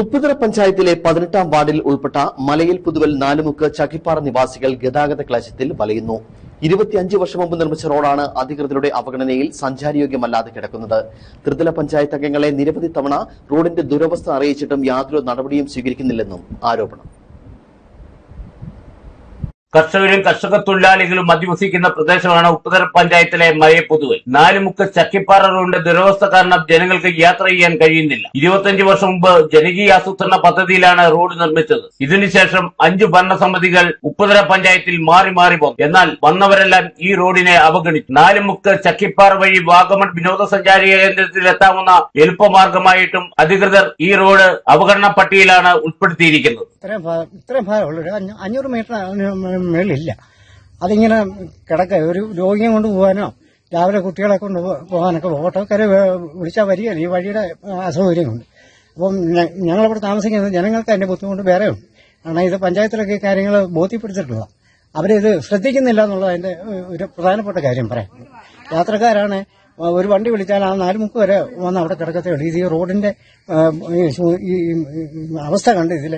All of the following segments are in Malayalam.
ഉപ്പുതറ പഞ്ചായത്തിലെ പതിനെട്ടാം വാർഡിൽ ഉൾപ്പെട്ട മലയിൽ പുതുവൽ നാലുമുക്ക് ചക്കിപ്പാറ നിവാസികൾ ഗതാഗത ക്ലേശത്തിൽ വലയുന്നു. ഇരുപത്തിയഞ്ച് വർഷം മുമ്പ് നിർമ്മിച്ച റോഡാണ് അധികൃതരുടെ അവഗണനയിൽ സഞ്ചാരയോഗ്യമല്ലാതെ കിടക്കുന്നത്. ത്രിതല പഞ്ചായത്ത് അംഗങ്ങളെ നിരവധി തവണ റോഡിന്റെ ദുരവസ്ഥ അറിയിച്ചിട്ടും യാതൊരു നടപടിയും സ്വീകരിക്കുന്നില്ലെന്നും ആരോപണം. കർഷകരും കർഷക തൊഴിലാളികളും അധിവസിക്കുന്ന പ്രദേശമാണ് ഉപ്പുതര പഞ്ചായത്തിലെ മഴയപ്പൊതുവൽ. നാലുമുക്ക് ചക്കിപ്പാറ റോഡിന്റെ ദുരവസ്ഥ കാരണം ജനങ്ങൾക്ക് യാത്ര ചെയ്യാൻ കഴിയുന്നില്ല. ഇരുപത്തിയഞ്ച് വർഷം മുമ്പ് ജനകീയ ആസൂത്രണ പദ്ധതിയിലാണ് റോഡ് നിർമ്മിച്ചത്. ഇതിനുശേഷം അഞ്ചു ഭരണസമിതികൾ ഉപ്പുതര പഞ്ചായത്തിൽ മാറി മാറി പോകും എന്നാൽ വന്നവരെല്ലാം ഈ റോഡിനെ അവഗണിച്ചു. നാലുമുക്ക് ചക്കിപ്പാറ വഴി വാഗമൺ വിനോദസഞ്ചാര കേന്ദ്രത്തിൽ എത്താവുന്ന എളുപ്പമാർഗമായിട്ടും അധികൃതർ ഈ റോഡ് അവഗണന പട്ടികയിലാണ് ഉൾപ്പെടുത്തിയിരിക്കുന്നത്. ഇത്രയും ഭാ- ഇത്രയും ഭാഗമുള്ളൂ ഒരു അഞ്ഞൂ- അഞ്ഞൂറ് മീറ്റർ അതിന് മേ- മേളിലില്ല. അതിങ്ങനെ കിടക്ക. ഒരു രോഗിയെ കൊണ്ട് പോകാനോ രാവിലെ കുട്ടികളെ കൊണ്ട് പോകാനൊക്കെ ഓട്ടോക്കാരെ വിളിച്ചാൽ വരികയാണ് ഈ വഴിയുടെ അസൗകര്യമുണ്ട്. അപ്പം ഞങ്ങളിവിടെ താമസിക്കുന്നത് ജനങ്ങൾക്ക് അതിന്റെ ബുദ്ധിമുട്ട് ഉണ്ട് കാരണം ഇത് പഞ്ചായത്തിലൊക്കെ കാര്യങ്ങൾ ബോധ്യപ്പെടുത്തിയിട്ടുള്ള അവരിത് ശ്രദ്ധിക്കുന്നില്ല എന്നുള്ളത് അതിന്റെ ഒരു പ്രധാനപ്പെട്ട കാര്യം പറയാം യാത്രക്കാരാണ് ഒരു വണ്ടി വിളിച്ചാൽ ആ നാല് മുക്ക് വരെ വന്ന് അവിടെ കിടക്കത്തേ ഇത് ഈ ഈ അവസ്ഥ കണ്ട് ഇതിൽ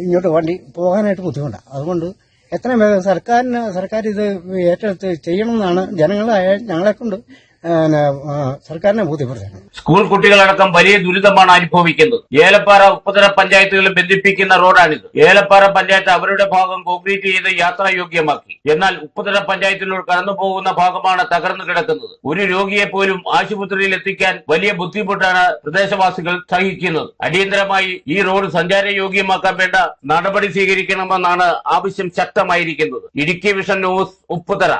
ഇങ്ങോട്ട് വണ്ടി പോകാനായിട്ട് ബുദ്ധിമുട്ടാണ് അതുകൊണ്ട് എത്രയും വേഗം സർക്കാരിന് സർക്കാർ ഇത് ഏറ്റെടുത്ത് ചെയ്യണമെന്നാണ് ജനങ്ങളായ ഞങ്ങളെ കൊണ്ട് പിന്നെ, ആ, സർക്കാരിനെ ബോധ്യപ്പെടുത്തണം സ്കൂൾ കുട്ടികളടക്കം വലിയ ദുരിതമാണ് അനുഭവിക്കുന്നത്. ഏലപ്പാറ ഉപ്പതര പഞ്ചായത്തുകളെ ബന്ധിപ്പിക്കുന്ന റോഡാണിത്. ഏലപ്പാറ പഞ്ചായത്ത് അവരുടെ ഭാഗം കോൺക്രീറ്റ് ചെയ്ത് യാത്രായോഗ്യമാക്കി. എന്നാൽ ഉപ്പതര പഞ്ചായത്തിലൂടെ കടന്നു പോകുന്ന ഭാഗമാണ് തകർന്നു കിടക്കുന്നത്. ഒരു രോഗിയെ പോലും ആശുപത്രിയിൽ എത്തിക്കാൻ വലിയ ബുദ്ധിമുട്ടാണ് പ്രദേശവാസികൾ സഹിക്കുന്നത്. അടിയന്തരമായി ഈ റോഡ് സഞ്ചാരയോഗ്യമാക്കാൻ വേണ്ട നടപടി സ്വീകരിക്കണമെന്നാണ് ആവശ്യം ശക്തമായിരിക്കുന്നത്. Idukki vision news Upputhara